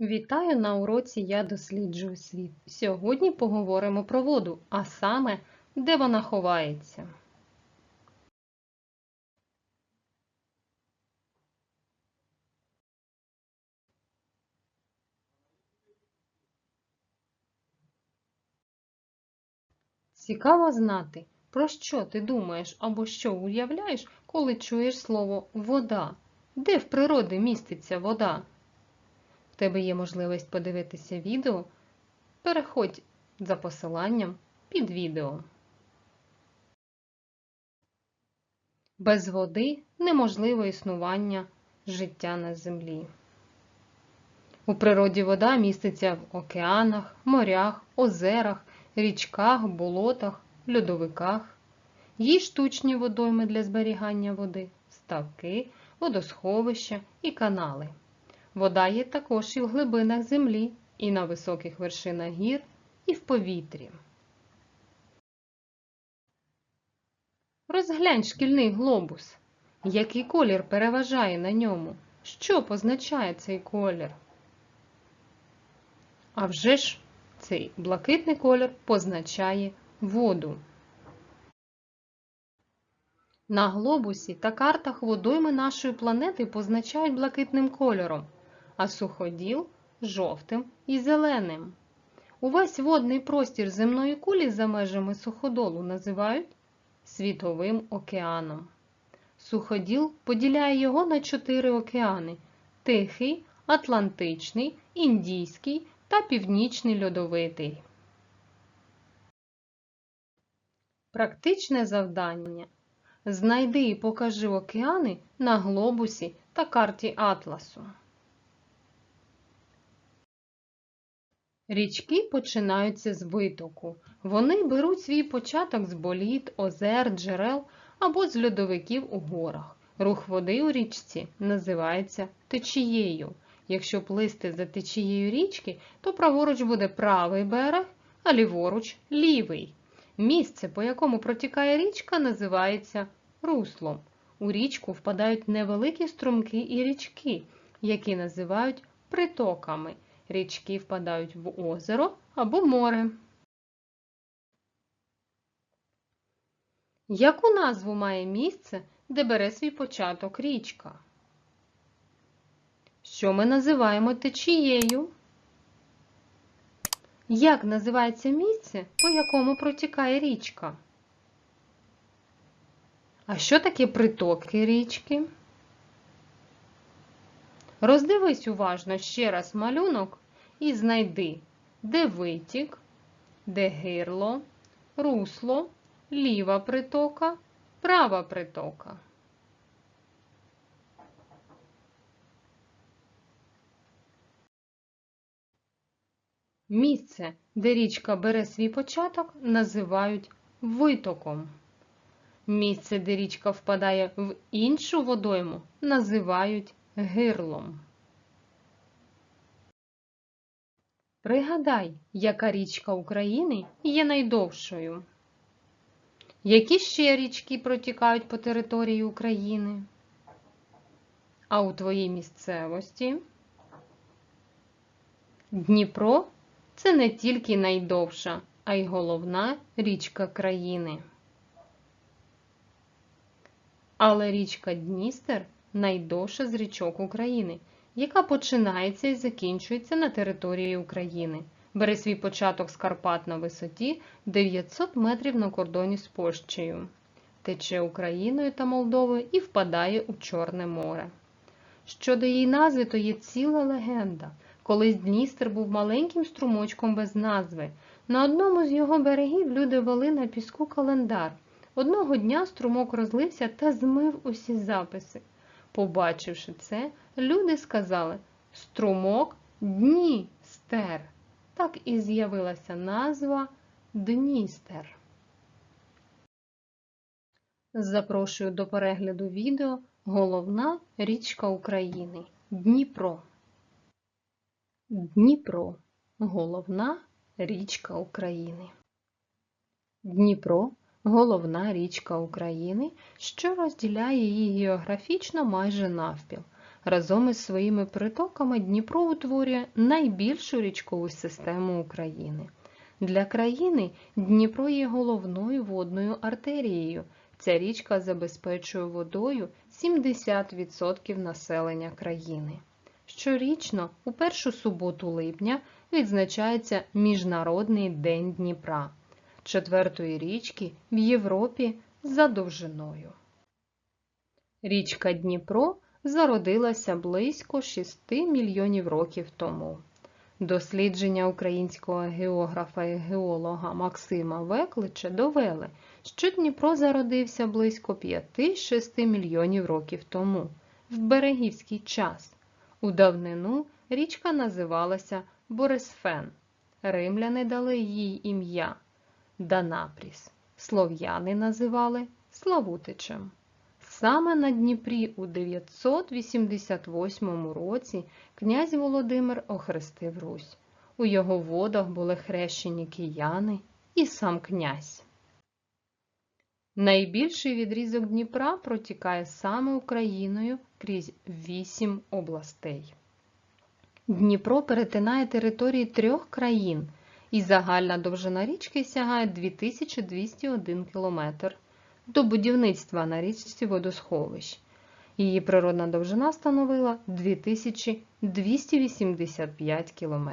Вітаю на уроці Я досліджую світ. Сьогодні поговоримо про воду, а саме, де вона ховається. Цікаво знати, про що ти думаєш або що уявляєш, коли чуєш слово вода. Де в природі міститься вода? Тебе є можливість подивитися відео. Переходь за посиланням під відео. Без води неможливо існування життя на землі. У природі вода міститься в океанах, морях, озерах, річках, болотах, льодовиках. Є штучні водойми для зберігання води, ставки, водосховища і канали. Вода є також і в глибинах землі, і на високих вершинах гір, і в повітрі. Розглянь шкільний глобус. Який колір переважає на ньому? Що позначає цей колір? А вже ж цей блакитний колір позначає воду. На глобусі та картах водойми нашої планети позначають блакитним кольором, а суходіл жовтим і зеленим. Увесь водний простір земної кулі за межами суходолу називають Світовим океаном. Суходіл поділяє його на чотири океани Тихий, Атлантичний, Індійський та Північний льодовитий. Практичне завдання. Знайди і покажи океани на глобусі та карті Атласу. Річки починаються з витоку. Вони беруть свій початок з боліт, озер, джерел або з льодовиків у горах. Рух води у річці називається течією. Якщо плисти за течією річки, то праворуч буде правий берег, а ліворуч лівий. Місце, по якому протікає річка, називається руслом. У річку впадають невеликі струмки і річки, які називають притоками. Річки впадають в озеро або море. Яку назву має місце, де бере свій початок річка? Що ми називаємо течією? Як називається місце, по якому протікає річка? А що таке притоки річки? Роздивись уважно ще раз малюнок і знайди, де витік, де гирло, русло, ліва притока, права притока. Місце, де річка бере свій початок, називають витоком. Місце, де річка впадає в іншу водойму, називають гирлом. Пригадай, яка річка України є найдовшою. Які ще річки протікають по території України? А у твоїй місцевості? Дніпро це не тільки найдовша, а й головна річка країни. Але річка Дністер найдовша з річок України, яка починається і закінчується на території України. Бере свій початок з Карпат на висоті 900 метрів на кордоні з Польщею, тече Україною та Молдовою і впадає у Чорне море. Щодо її назви, то є ціла легенда. Колись Дністер був маленьким струмочком без назви. На одному з його берегів люди вели на піску календар. Одного дня струмок розлився та змив усі записи. Побачивши це, люди сказали Струмок Дністер. Так і з'явилася назва Дністер. Запрошую до перегляду відео Головна річка України Дніпро. Дніпро головна річка України. Дніпро головна річка України, що розділяє її географічно майже навпіл. Разом із своїми притоками Дніпро утворює найбільшу річкову систему України. Для країни Дніпро є головною водною артерією. Ця річка забезпечує водою 70% населення країни. Щорічно, у першу суботу липня, відзначається Міжнародний день Дніпра, четвертої річки в Європі за довжиною. Річка Дніпро зародилася близько 6 мільйонів років тому. Дослідження українського географа і геолога Максима Веклича довели, що Дніпро зародився близько 5-6 мільйонів років тому, в берегівський час. У давнину річка називалася Борисфен. Римляни дали їй ім'я Данапріс. Слов'яни називали Славутичем. Саме на Дніпрі у 988 році князь Володимир охрестив Русь. У його водах були хрещені кияни і сам князь. Найбільший відрізок Дніпра протікає саме Україною крізь вісім областей. Дніпро перетинає території трьох країн, і загальна довжина річки сягає 2201 км до будівництва на річці водосховищ. Її природна довжина становила 2285 км.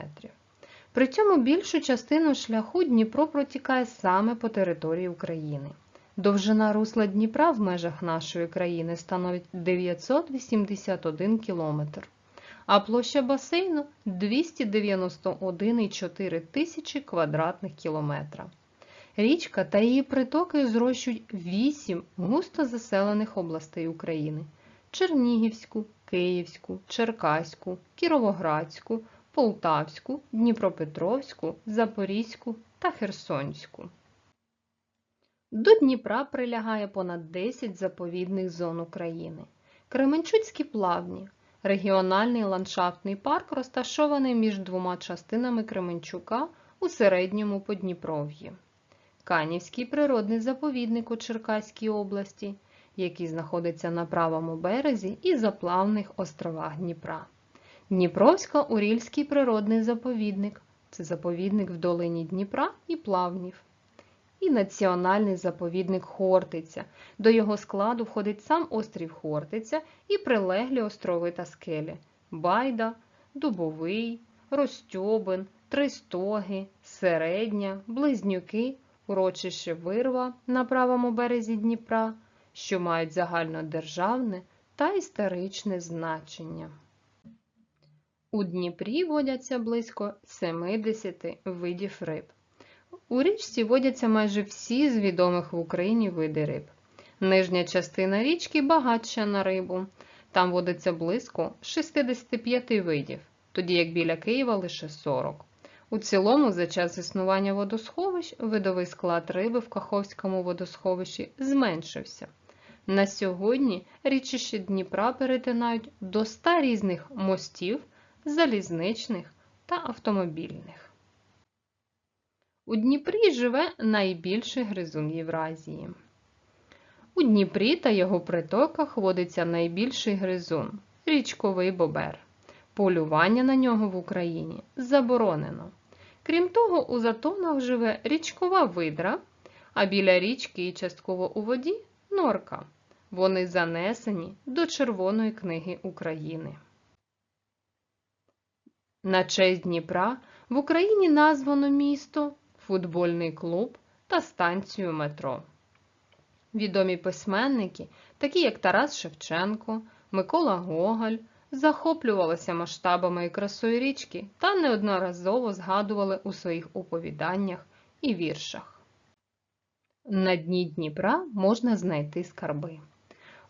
При цьому більшу частину шляху Дніпро протікає саме по території України. Довжина русла Дніпра в межах нашої країни становить 981 км, а площа басейну 291,4 тисячі квадратних кілометра. Річка та її притоки зрощують 8 густо заселених областей України: Чернігівську, Київську, Черкаську, Кіровоградську, Полтавську, Дніпропетровську, Запорізьку та Херсонську. До Дніпра прилягає понад 10 заповідних зон України. Кременчуцькі плавні. Регіональний ландшафтний парк розташований між двома частинами Кременчука у середньому Подніпров'ї. Канівський природний заповідник у Черкаській області, який знаходиться на правому березі і заплавних островах Дніпра. Дніпровсько-Урільський природний заповідник це заповідник в долині Дніпра і плавнів. І Національний заповідник Хортиця. До його складу входить сам острів Хортиця і прилеглі острови та скелі Байда, Дубовий, Ростьобин, Тристоги, Середня, Близнюки, урочище Вирва на правому березі Дніпра, що мають загальнодержавне та історичне значення. У Дніпрі водяться близько 70 видів риб. У річці водяться майже всі з відомих в Україні види риб. Нижня частина річки багатша на рибу. Там водиться близько 65 видів, тоді як біля Києва лише 40. У цілому, за час існування водосховищ, видовий склад риби в Каховському водосховищі зменшився. На сьогодні річище Дніпра перетинають до 100 різних мостів, залізничних та автомобільних. У Дніпрі живе найбільший гризун Євразії. У Дніпрі та його притоках водиться найбільший гризун річковий бобер. Полювання на нього в Україні заборонено. Крім того, у затонах живе річкова видра, а біля річки і частково у воді норка. Вони занесені до Червоної книги України. На честь Дніпра в Україні названо місто, футбольний клуб та станцію метро. Відомі письменники, такі як Тарас Шевченко, Микола Гоголь, захоплювалися масштабами і красою річки та неодноразово згадували у своїх оповіданнях і віршах. На дні Дніпра можна знайти скарби.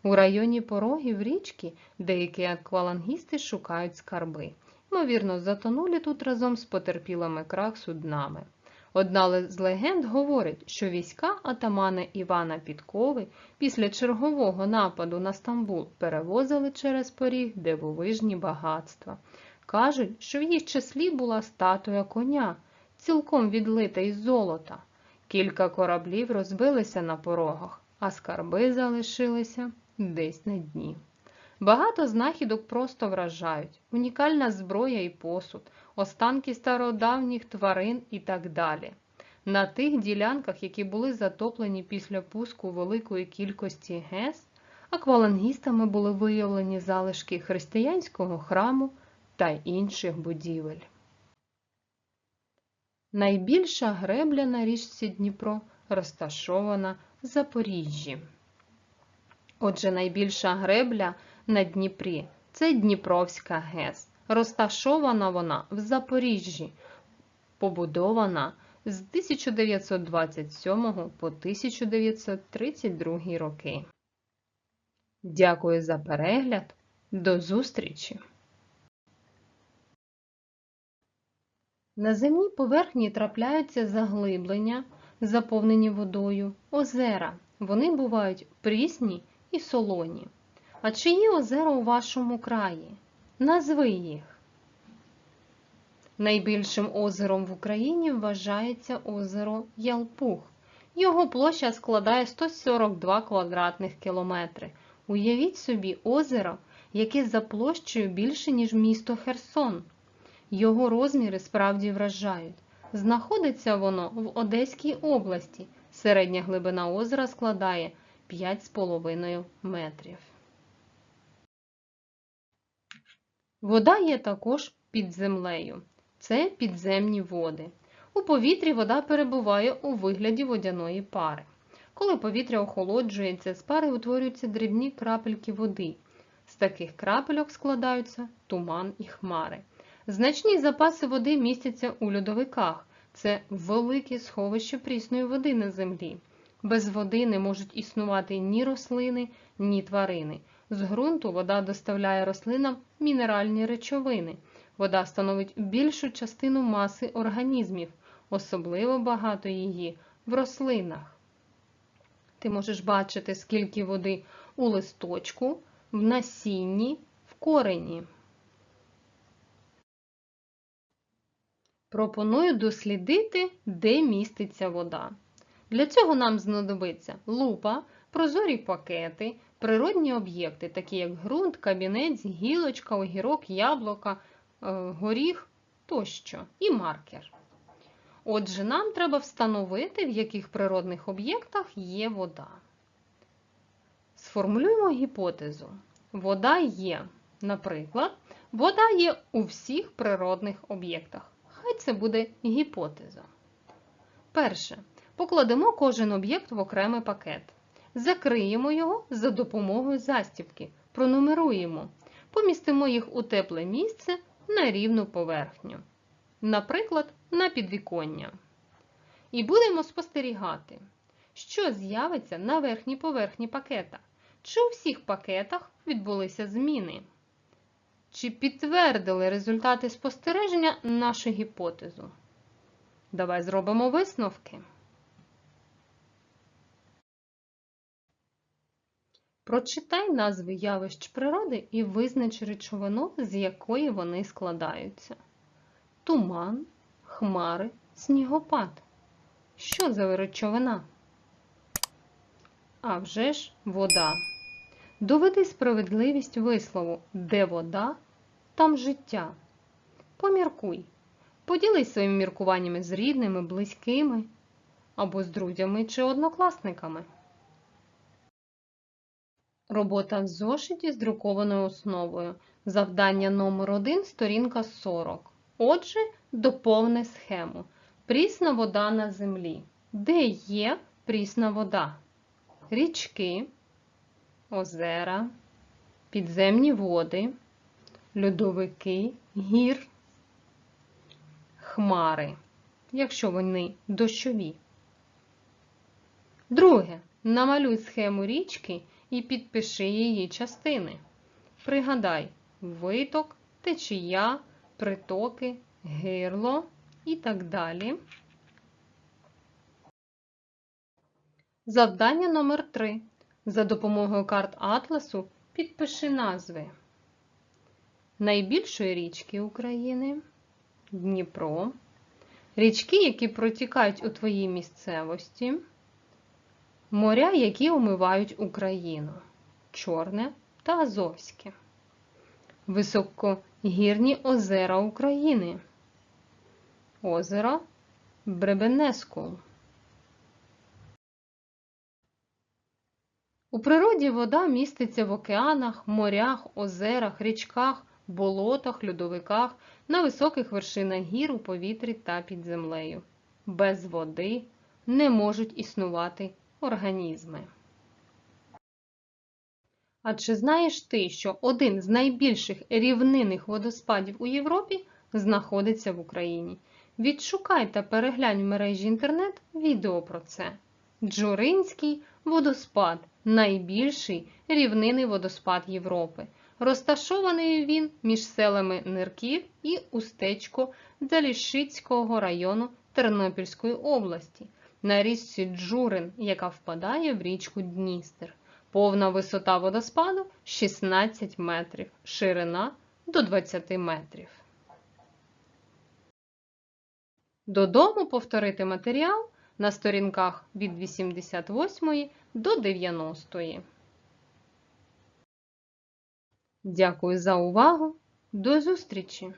У районі порогів річки деякі аквалангісти шукають скарби. Ймовірно, затонули тут разом з потерпілими крах суднами. Одна з легенд говорить, що війська атамана Івана Підкови після чергового нападу на Стамбул перевозили через поріг дивовижні багатства. Кажуть, що в їх числі була статуя коня, цілком відлита із золота. Кілька кораблів розбилися на порогах, а скарби залишилися десь на дні. Багато знахідок просто вражають, унікальна зброя і посуд, останки стародавніх тварин і так далі. На тих ділянках, які були затоплені після пуску великої кількості ГЕС, аквалангістами були виявлені залишки християнського храму та інших будівель. Найбільша гребля на річці Дніпро розташована в Запоріжжі. Отже, найбільша гребля на Дніпрі це Дніпровська ГЕС. Розташована вона в Запоріжжі, побудована з 1927 по 1932 роки. Дякую за перегляд. До зустрічі! На земній поверхні трапляються заглиблення, заповнені водою, озера. Вони бувають прісні і солоні. А чи є озера у вашому краї? Назви їх. Найбільшим озером в Україні вважається озеро Ялпух. Його площа складає 142 квадратних кілометри. Уявіть собі озеро, яке за площею більше, ніж місто Херсон. Його розміри справді вражають. Знаходиться воно в Одеській області. Середня глибина озера складає 5,5 метрів. Вода є також під землею. Це підземні води. У повітрі вода перебуває у вигляді водяної пари. Коли повітря охолоджується, з пари утворюються дрібні крапельки води. З таких крапельок складаються туман і хмари. Значні запаси води містяться у льодовиках. Це велике сховище прісної води на землі. Без води не можуть існувати ні рослини, ні тварини. З ґрунту вода доставляє рослинам мінеральні речовини. Вода становить більшу частину маси організмів, особливо багато її в рослинах. Ти можеш бачити, скільки води у листочку, в насінні, в корені. Пропоную дослідити, де міститься вода. Для цього нам знадобиться лупа, прозорі пакети, природні об'єкти, такі як ґрунт, кабінець, гілочка, огірок, яблука, е, горіх тощо, і маркер. Отже, нам треба встановити, в яких природних об'єктах є вода. Сформулюємо гіпотезу. Вода є, наприклад, вода є у всіх природних об'єктах. Хай це буде гіпотеза. Перше. Покладемо кожен об'єкт в окремий пакет. Закриємо його за допомогою застібки, пронумеруємо, помістимо їх у тепле місце на рівну поверхню. Наприклад, на підвіконня. І будемо спостерігати, що з'явиться на верхній поверхні пакета. Чи у всіх пакетах відбулися зміни? Чи підтвердили результати спостереження нашу гіпотезу? Давай зробимо висновки. Прочитай назви явищ природи і визнач речовину, з якої вони складаються. Туман, хмари, снігопад. Що за речовина? А вже ж вода. Доведи справедливість вислову, де вода, там життя. Поміркуй. Поділись своїми міркуваннями з рідними, близькими або з друзями чи однокласниками. Робота в зошиті з друкованою основою. Завдання номер 1 сторінка 40. Отже, доповни схему. Прісна вода на землі. Де є прісна вода? Річки, озера, підземні води, льодовики, гір, хмари, якщо вони дощові. Друге. Намалюй схему річки і підпиши її частини. Пригадай виток, течія, притоки, гирло і так далі. Завдання номер 3. За допомогою карт Атласу підпиши назви найбільшої річки України, Дніпро, річки, які протікають у твоїй місцевості, моря, які омивають Україну, Чорне та Азовське. Високогірні озера України. Озеро Бребенескул. У природі вода міститься в океанах, морях, озерах, річках, болотах, льодовиках, на високих вершинах гір у повітрі та під землею. Без води не можуть існувати організми. А чи знаєш ти, що один з найбільших рівнинних водоспадів у Європі знаходиться в Україні? Відшукай та переглянь в мережі інтернет відео про це. Джуринський водоспад найбільший рівнинний водоспад Європи. Розташований він між селами Нирків і Устечко Залішицького району Тернопільської області на річці Джурин, яка впадає в річку Дністер. Повна висота водоспаду 16 метрів, ширина до 20 метрів. Додому повторити матеріал на сторінках від 88 до 90. Дякую за увагу. До зустрічі!